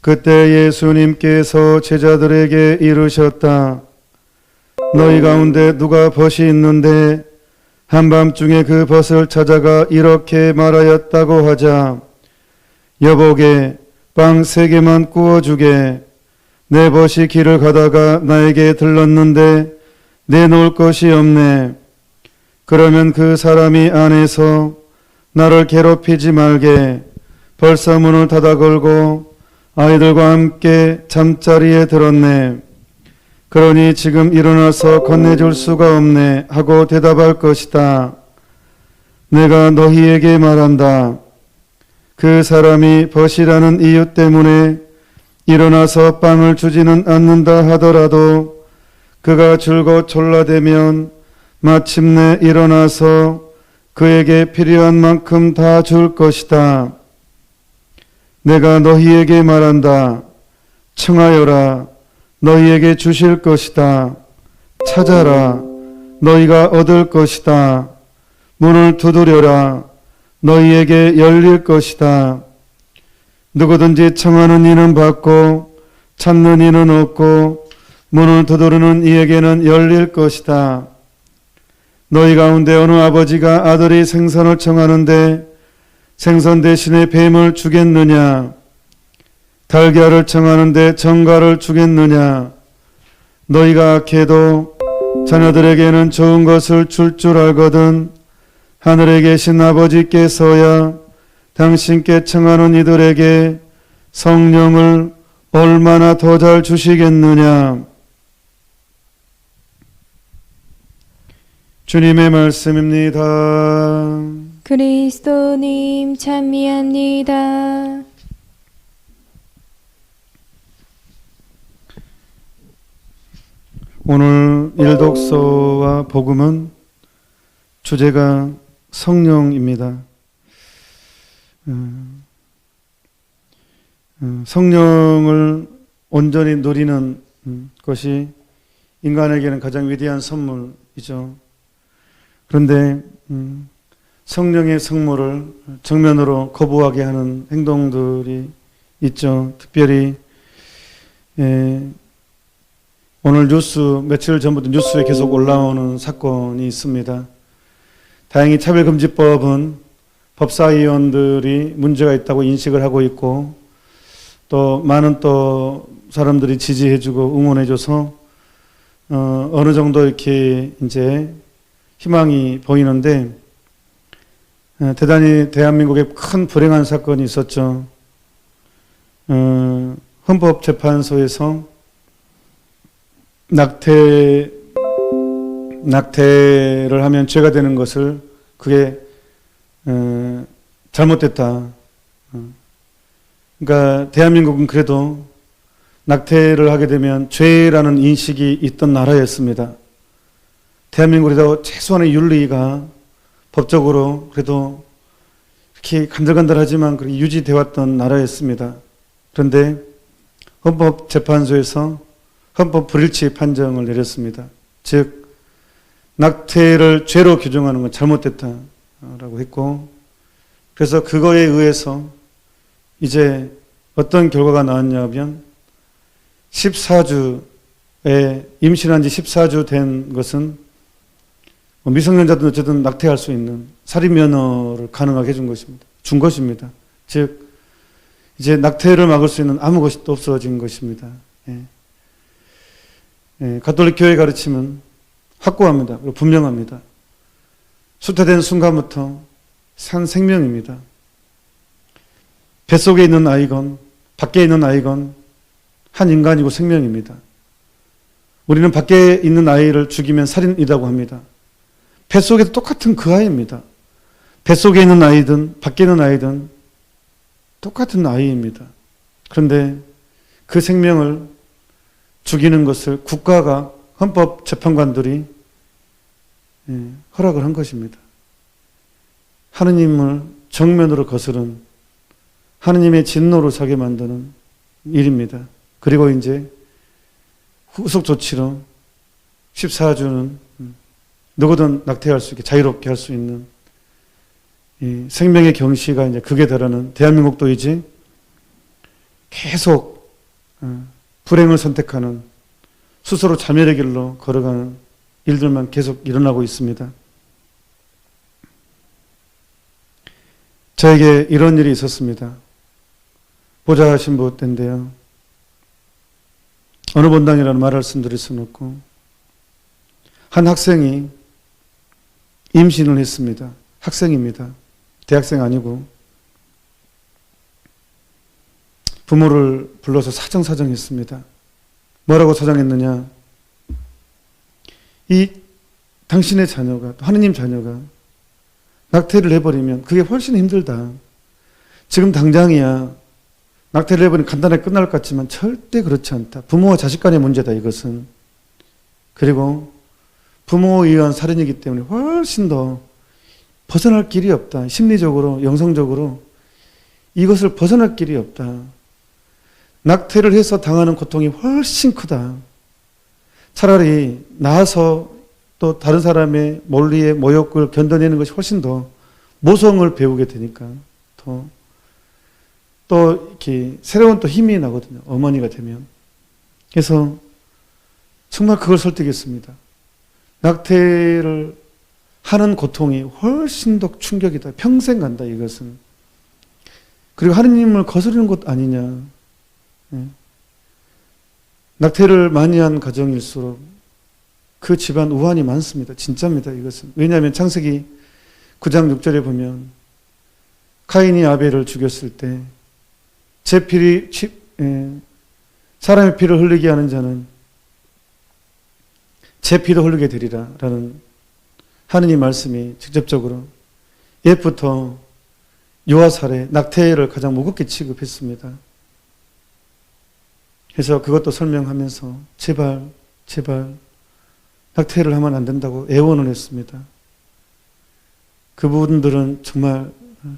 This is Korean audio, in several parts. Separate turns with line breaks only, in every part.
그때 예수님께서 제자들에게 이르셨다. 너희 가운데 누가 벗이 있는데 한밤중에 그 벗을 찾아가 이렇게 말하였다고 하자. 여보게 빵 세 개만 구워주게. 내 벗이 길을 가다가 나에게 들렀는데 내놓을 것이 없네. 그러면 그 사람이 안에서 나를 괴롭히지 말게 벌써 문을 닫아 걸고 아이들과 함께 잠자리에 들었네. 그러니 지금 일어나서 건네줄 수가 없네 하고 대답할 것이다. 내가 너희에게 말한다. 그 사람이 벗이라는 이유 때문에 일어나서 빵을 주지는 않는다 하더라도 그가 줄곧 졸라대면 마침내 일어나서 그에게 필요한 만큼 다 줄 것이다. 내가 너희에게 말한다. 청하여라. 너희에게 주실 것이다. 찾아라. 너희가 얻을 것이다. 문을 두드려라. 너희에게 열릴 것이다. 누구든지 청하는 이는 받고 찾는 이는 얻고 문을 두드리는 이에게는 열릴 것이다. 너희 가운데 어느 아버지가 아들이 생선을 청하는데 생선 대신에 뱀을 주겠느냐? 달걀을 청하는데 정갈을 주겠느냐? 너희가 악해도 자녀들에게는 좋은 것을 줄줄 알거든 하늘에 계신 아버지께서야 당신께 청하는 이들에게 성령을 얼마나 더 잘 주시겠느냐? 주님의 말씀입니다.
그리스도님 찬미합니다.
오늘 일독서와 복음은 주제가 성령입니다. 음, 음, 성령을 온전히 누리는 음, 것이 인간에게는 가장 위대한 선물이죠. 그런데 음, 성령의 성물을 정면으로 거부하게 하는 행동들이 있죠. 특별히 에, 오늘 뉴스 며칠 전부터 뉴스에 계속 올라오는 사건이 있습니다. 다행히 차별금지법은 법사위원들이 문제가 있다고 인식을 하고 있고 또 많은 또 사람들이 지지해주고 응원해줘서 어, 어느 정도 이렇게 이제 희망이 보이는데 어, 대단히 대한민국에 큰 불행한 사건이 있었죠. 어, 헌법재판소에서 낙태 낙태를 하면 죄가 되는 것을 그게 어, 잘못됐다. 어. 그러니까 대한민국은 그래도 낙태를 하게 되면 죄라는 인식이 있던 나라였습니다. 대한민국에도 최소한의 윤리가 법적으로 그래도 이렇게 간들간들하지만 그렇게 유지되어 왔던 나라였습니다. 그런데 헌법재판소에서 헌법 불일치 판정을 내렸습니다. 즉 낙태를 죄로 규정하는 건 잘못됐다라고 했고 그래서 그거에 의해서 이제 어떤 결과가 나왔냐면 14주에 임신한 지 14주 된 것은 뭐 미성년자든 어쨌든 낙태할 수 있는 살인 면허를 가능하게 해준 것입니다. 준 것입니다. 즉 이제 낙태를 막을 수 있는 아무 것이 또 없어진 것입니다. 예. 예, 가톨릭 교회 가르침은 확고합니다. 그리고 분명합니다. 수태된 순간부터 산 생명입니다. 뱃속에 있는 아이건 밖에 있는 아이건 한 인간이고 생명입니다. 우리는 밖에 있는 아이를 죽이면 살인이라고 합니다. 뱃속에도 똑같은 그 아이입니다. 뱃속에 있는 아이든 밖에 있는 아이든 똑같은 아이입니다. 그런데 그 생명을 죽이는 것을 국가가 헌법 재판관들이 예, 허락을 한 것입니다. 하느님을 정면으로 거스른 하느님의 진노를 사게 만드는 일입니다. 그리고 이제 후속 조치로 14주는 누구든 낙태할 수 있게 자유롭게 할 수 있는 이 생명의 경시가 이제 극에 달하는 대한민국도 이제 계속 어, 불행을 선택하는 스스로 자멸의 길로 걸어가는 일들만 계속 일어나고 있습니다. 저에게 이런 일이 있었습니다. 보좌 신부 때인데요. 어느 본당이라는 말씀드릴 수는 없고 한 학생이 임신을 했습니다. 학생입니다. 대학생 아니고 부모를 불러서 사정사정 했습니다. 뭐라고 사정했느냐? 이 당신의 자녀가 하느님 자녀가 낙태를 해버리면 그게 훨씬 힘들다. 지금 당장이야 낙태를 해버리면 간단하게 끝날 것 같지만 절대 그렇지 않다. 부모와 자식 간의 문제다 이것은. 그리고 부모에 의한 살인이기 때문에 훨씬 더 벗어날 길이 없다. 심리적으로, 영성적으로 이것을 벗어날 길이 없다. 낙태를 해서 당하는 고통이 훨씬 크다. 차라리 나아서 또 다른 사람의 몰리의 모욕을 견뎌내는 것이 훨씬 더 모성을 배우게 되니까 더 또 이렇게 새로운 또 힘이 나거든요. 어머니가 되면. 그래서 정말 그걸 설득했습니다. 낙태를 하는 고통이 훨씬 더 충격이다. 평생 간다, 이것은. 그리고 하느님을 거스르는 것 아니냐. 예. 낙태를 많이 한 가정일수록 그 집안 우환이 많습니다. 진짜입니다, 이것은. 왜냐하면 창세기 9장 6절에 보면 카인이 아벨을 죽였을 때 제 피리, 치- 예, 사람의 피를 흘리게 하는 자는 제 피도 흘리게 되리라 라는 하느님 말씀이 직접적으로 옛부터 유아살에 낙태를 가장 무겁게 취급했습니다. 그래서 그것도 설명하면서 제발 제발 낙태를 하면 안 된다고 애원을 했습니다. 그분들은 정말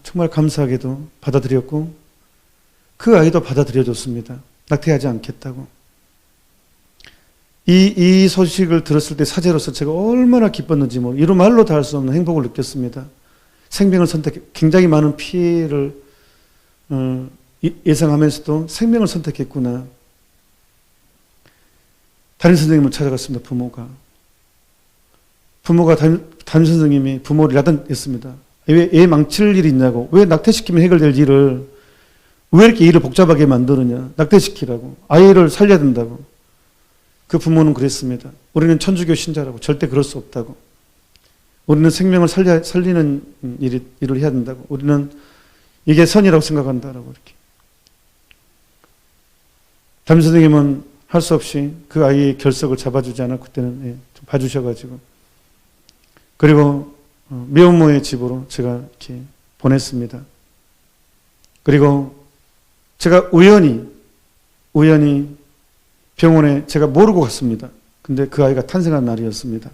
정말 감사하게도 받아들였고 그 아이도 받아들여줬습니다. 낙태하지 않겠다고. 이, 이 소식을 들었을 때 사제로서 제가 얼마나 기뻤는지 뭐 이루 말로 다 할 수 없는 행복을 느꼈습니다. 생명을 선택, 굉장히 많은 피해를 어, 이- 예상하면서도 생명을 선택했구나. 담임 선생님을 찾아갔습니다. 부모가. 부모가 담임, 담임 선생님이 부모를 야단했습니다. 왜 애 망칠 일이 있냐고. 왜 낙태시키면 해결될 일을 왜 이렇게 일을 복잡하게 만드느냐. 낙태시키라고. 아이를 살려야 된다고. 그 부모는 그랬습니다. 우리는 천주교 신자라고. 절대 그럴 수 없다고. 우리는 생명을 살려, 살리는 일, 일을 해야 된다고. 우리는 이게 선이라고 생각한다라고 이렇게. 담임 선생님은 할 수 없이 그 아이의 결석을 잡아주지 않았고 그때는 예, 좀 봐주셔가지고 그리고 어, 미혼모의 집으로 제가 이렇게 보냈습니다. 그리고 제가 우연히 우연히 병원에 제가 모르고 갔습니다. 근데 그 아이가 탄생한 날이었습니다.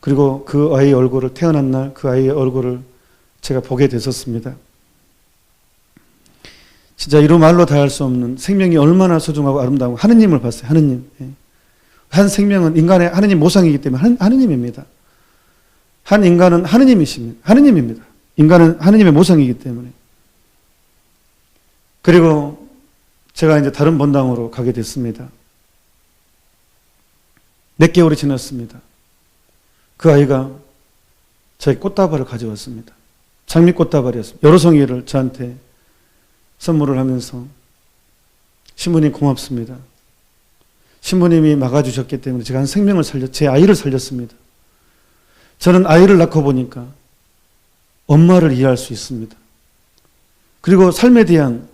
그리고 그 아이의 얼굴을 태어난 날 그 아이의 얼굴을 제가 보게 됐었습니다. 진짜 이루 말로 다 할 수 없는 생명이 얼마나 소중하고 아름다고 하느님을 봤어요. 하느님. 예. 한 생명은 인간의 하느님 모상이기 때문에 한- 하느님입니다. 한 인간은 하느님이십니다. 하느님입니다. 인간은 하느님의 모상이기 때문에. 그리고 제가 이제 다른 본당으로 가게 됐습니다. 몇 개월이 지났습니다. 그 아이가 저희 꽃다발을 가져왔습니다. 장미 꽃다발이었습니다. 여러 송이를 저한테 선물을 하면서 신부님 고맙습니다. 신부님이 막아주셨기 때문에 제가 한 생명을 살렸, 제 아이를 살렸습니다. 저는 아이를 낳고 보니까 엄마를 이해할 수 있습니다. 그리고 삶에 대한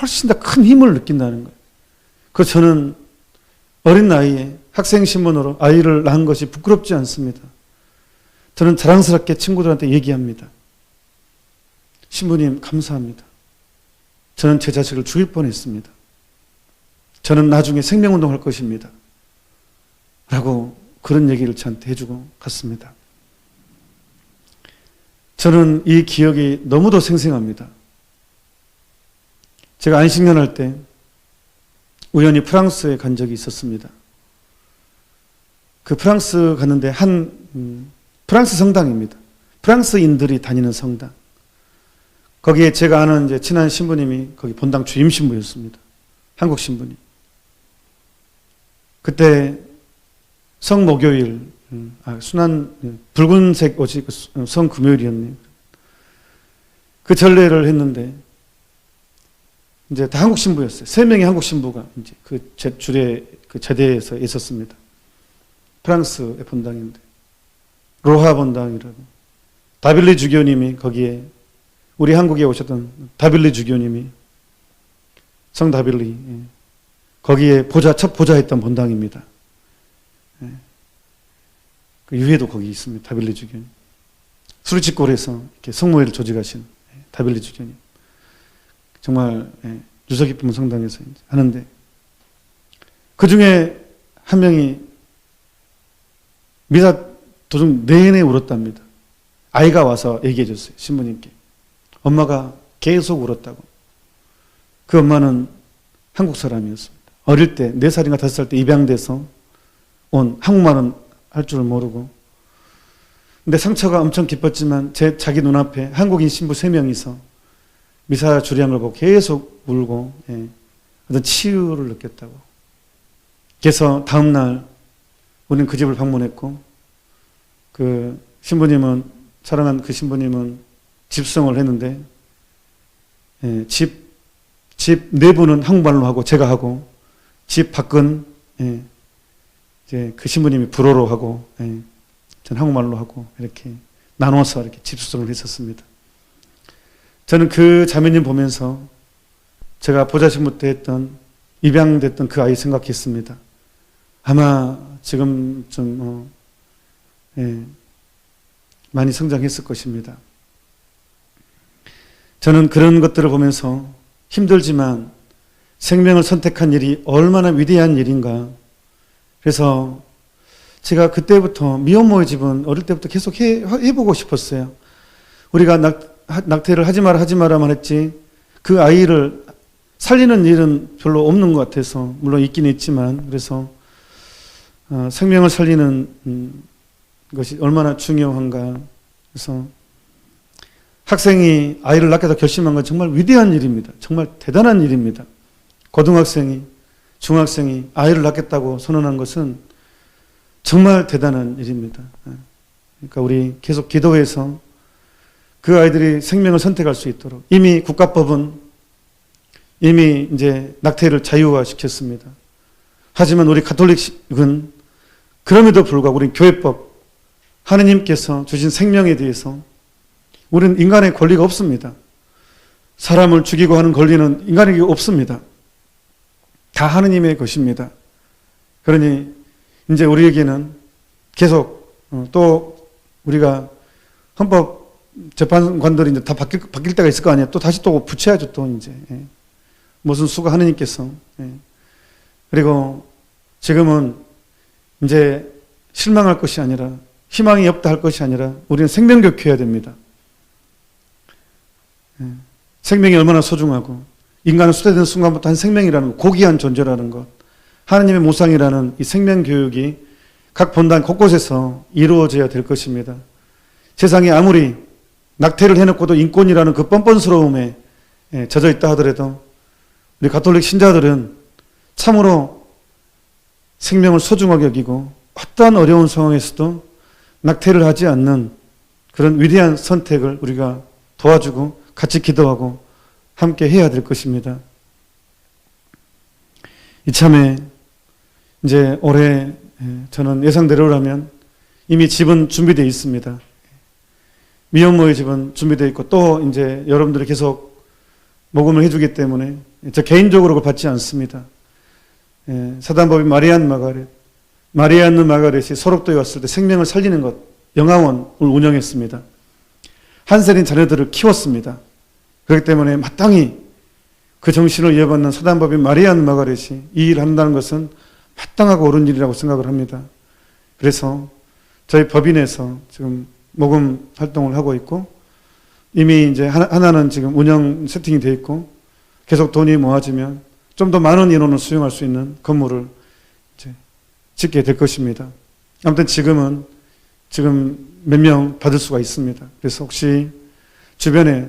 훨씬 더 큰 힘을 느낀다는 거예요. 그 저는 어린 나이에 학생 신분으로 아이를 낳은 것이 부끄럽지 않습니다. 저는 자랑스럽게 친구들한테 얘기합니다. 신부님 감사합니다. 저는 제 자식을 죽일 뻔했습니다. 저는 나중에 생명운동 할 것입니다. 라고 그런 얘기를 저한테 해주고 갔습니다. 저는 이 기억이 너무도 생생합니다. 제가 안식년 할 때 우연히 프랑스에 간 적이 있었습니다. 그 프랑스 갔는데 한 음, 프랑스 성당입니다. 프랑스인들이 다니는 성당. 거기에 제가 아는 이제 친한 신부님이 거기 본당 주임 신부였습니다. 한국 신분이. 그때 성목요일, 음, 아, 순환, 음, 붉은색 옷이 그 수- 어, 성금요일이었네요. 그 전례를 했는데, 이제 다 한국 신부였어요. 세 명의 한국 신부가 이제 그 제, 줄에 그 제대에서 있었습니다. 프랑스의 본당인데, 로하 본당이라고. 다빌리 주교님이 거기에 우리 한국에 오셨던 다빌리 주교님이 성 다빌리 예. 거기에 보좌 첫 보좌했던 본당입니다. 예. 그 유해도 거기 있습니다. 다빌리 주교님. 수리치골에서 이렇게 성모회를 조직하신 예, 다빌리 주교님. 정말 예, 유서 깊은 성당에서 하는데 그 중에 한 명이 미사 도중 내내 울었답니다. 아이가 와서 얘기해 줬어요. 신부님께. 엄마가 계속 울었다고. 그 엄마는 한국 사람이었습니다. 어릴 때, 네살인가 다섯 살때 입양돼서 온 한국말은 할 줄 모르고. 근데 상처가 엄청 깊었지만 제 자기 눈앞에 한국인 신부 세 명이서 미사 주리한 걸 보고 계속 울고, 예, 어떤 치유를 느꼈다고. 그래서 다음날 우리는 그 집을 방문했고, 그 신부님은, 사랑한 그 신부님은 집성을 했는데, 예, 집, 집 내부는 한국말로 하고 제가 하고, 집 밖은, 예, 이제 그 신부님이 불어로 하고, 예, 전 한국말로 하고, 이렇게 나눠서 이렇게 집수성을 했었습니다. 저는 그 자매님 보면서 제가 보좌신부 때 했던, 입양됐던 그 아이 생각했습니다. 아마 지금 좀, 어, 예, 많이 성장했을 것입니다. 저는 그런 것들을 보면서 힘들지만 생명을 선택한 일이 얼마나 위대한 일인가. 그래서 제가 그때부터 미혼모의 집은 어릴 때부터 계속 해, 해보고 싶었어요. 우리가 낙, 하- 낙태를 하지 마라 하지 마라만 했지 그 아이를 살리는 일은 별로 없는 것 같아서 물론 있긴 있지만 그래서 어, 생명을 살리는 음, 것이 얼마나 중요한가. 그래서 학생이 아이를 낳겠다 결심한 건 정말 위대한 일입니다. 정말 대단한 일입니다. 고등학생이, 중학생이 아이를 낳겠다고 선언한 것은 정말 대단한 일입니다. 예. 그러니까 우리 계속 기도해서 그 아이들이 생명을 선택할 수 있도록 이미 국가법은 이미 이제 낙태를 자유화 시켰습니다. 하지만 우리 가톨릭은 그럼에도 불구하고 우리 교회법 하느님께서 주신 생명에 대해서 우리는 인간의 권리가 없습니다. 사람을 죽이고 하는 권리는 인간에게 없습니다. 다 하느님의 것입니다. 그러니 이제 우리에게는 계속 어, 또 우리가 헌법 재판관들이 이제 다 바뀔, 바뀔 때가 있을 거 아니에요. 또 다시 또 붙여야죠. 또 이제 예. 무슨 수가 하느님께서 예. 그리고 지금은 이제 실망할 것이 아니라 희망이 없다 할 것이 아니라 우리는 생명교육해야 됩니다. 예. 생명이 얼마나 소중하고 인간은 수대된 순간부터 한 생명이라는 것, 고귀한 존재라는 것, 하나님의 모상이라는 이 생명 교육이 각 본당 곳곳에서 이루어져야 될 것입니다. 세상에 아무리 낙태를 해놓고도 인권이라는 그 뻔뻔스러움에 예, 젖어 있다 하더라도 우리 가톨릭 신자들은 참으로 생명을 소중하게 여기고 어떠한 어려운 상황에서도 낙태를 하지 않는 그런 위대한 선택을 우리가 도와주고 같이 기도하고 함께 해야 될 것입니다. 이참에 이제 올해 예, 저는 예상대로라면 이미 집은 준비되어 있습니다. 미혼모의 집은 준비되어 있고 또 이제 여러분들이 계속 모금을 해주기 때문에 저 개인적으로 받지 않습니다. 예, 사단법인 마리안 마가렛, 마리안느 마가렛이 소록도에 왔을 때 생명을 살리는 것, 영화원을 운영했습니다. 한세린 자녀들을 키웠습니다. 그렇기 때문에 마땅히 그 정신을 이어받는 사단법인 마리안 마가렛이 이 일을 한다는 것은 마땅하고 옳은 일이라고 생각을 합니다. 그래서 저희 법인에서 지금 모금 활동을 하고 있고 이미 이제 하나, 하나는 지금 운영 세팅이 되어 있고 계속 돈이 모아지면 좀 더 많은 인원을 수용할 수 있는 건물을 짓게 될 것입니다. 아무튼 지금은 지금 몇 명 받을 수가 있습니다. 그래서 혹시 주변에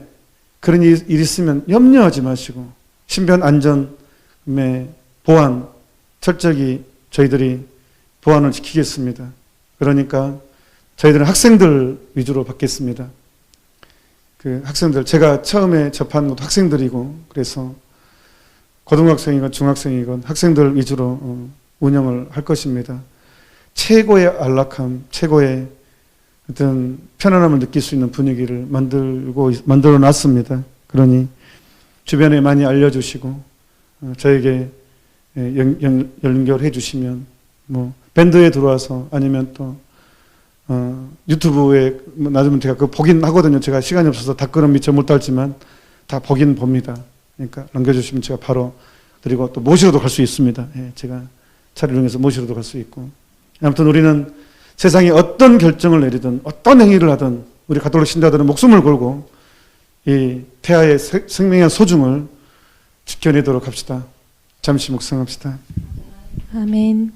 그런 일, 일 있으면 염려하지 마시고 신변 안전 보안 철저히 저희들이 보안을 지키겠습니다. 그러니까 저희들은 학생들 위주로 받겠습니다. 그 학생들 제가 처음에 접한 것도 학생들이고 그래서 고등학생이건 중학생이건 학생들 위주로 어, 운영을 할 것입니다. 최고의 안락함, 최고의 어떤 편안함을 느낄 수 있는 분위기를 만들고 있- 만들어 놨습니다. 그러니 주변에 많이 알려주시고 어, 저에게 예, 연결해 주시면 뭐 밴드에 들어와서 아니면 또 어, 유튜브에 뭐 나중에 제가 그 보긴 하거든요. 제가 시간이 없어서 댓글은 미처 못 달지만 다 보긴 봅니다. 그러니까 남겨주시면 제가 바로 그리고 또 모시러도 갈 수 있습니다. 예, 제가 차를 이용해서 모시러도 갈 수 있고 아무튼 우리는 세상에 어떤 결정을 내리든 어떤 행위를 하든 우리 가톨릭 신자들은 목숨을 걸고 이 태아의 세- 생명의 소중을 지켜내도록 합시다. 잠시 묵상합시다.
아멘.